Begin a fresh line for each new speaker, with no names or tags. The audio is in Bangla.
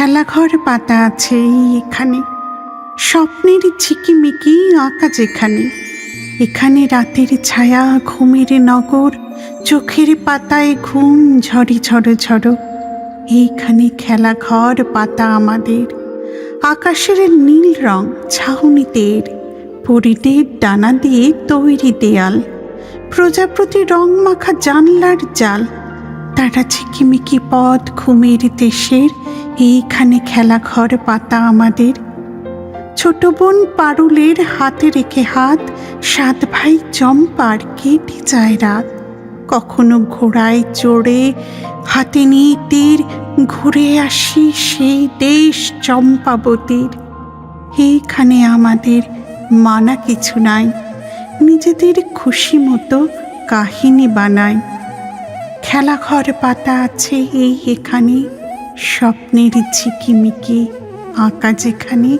খেলাঘর পাতা আছে এই এখানে। স্বপ্নের ঝিকিমিকি আঁকা যেখানে এখানে রাতের ছায়া, ঘুমের নগর, চোখের পাতায় ঘুম ঝড়ি ঝড়ো ঝড়ো। এইখানে খেলাঘর পাতা আমাদের। আকাশের নীল রং ছাউনিদের পরিদের ডানা দিয়ে তৈরি দেয়াল। প্রজাপতি রং মাখা জানলার জাল। তারা ঝিকিমিকি পথ, ঘুমের দেশের এইখানে খেলাঘর, পাতা আমাদের। ছোট বোন পারুলের হাতে রেখে হাত, সাত ভাই চম্পার কেটে যায় রাত। কখনো ঘোড়ায় চড়ে, হাতে নিয়ে তীর, ঘুরে আসি সেই দেশ চম্পাবতীর। এইখানে আমাদের মানা কিছু নাই, নিজেদের খুশি মতো কাহিনী বানায় খেলাঘর, পাতা আছে এই এখানে। স্বপ্নের ঝিকিমিকি আঁকা যেখানে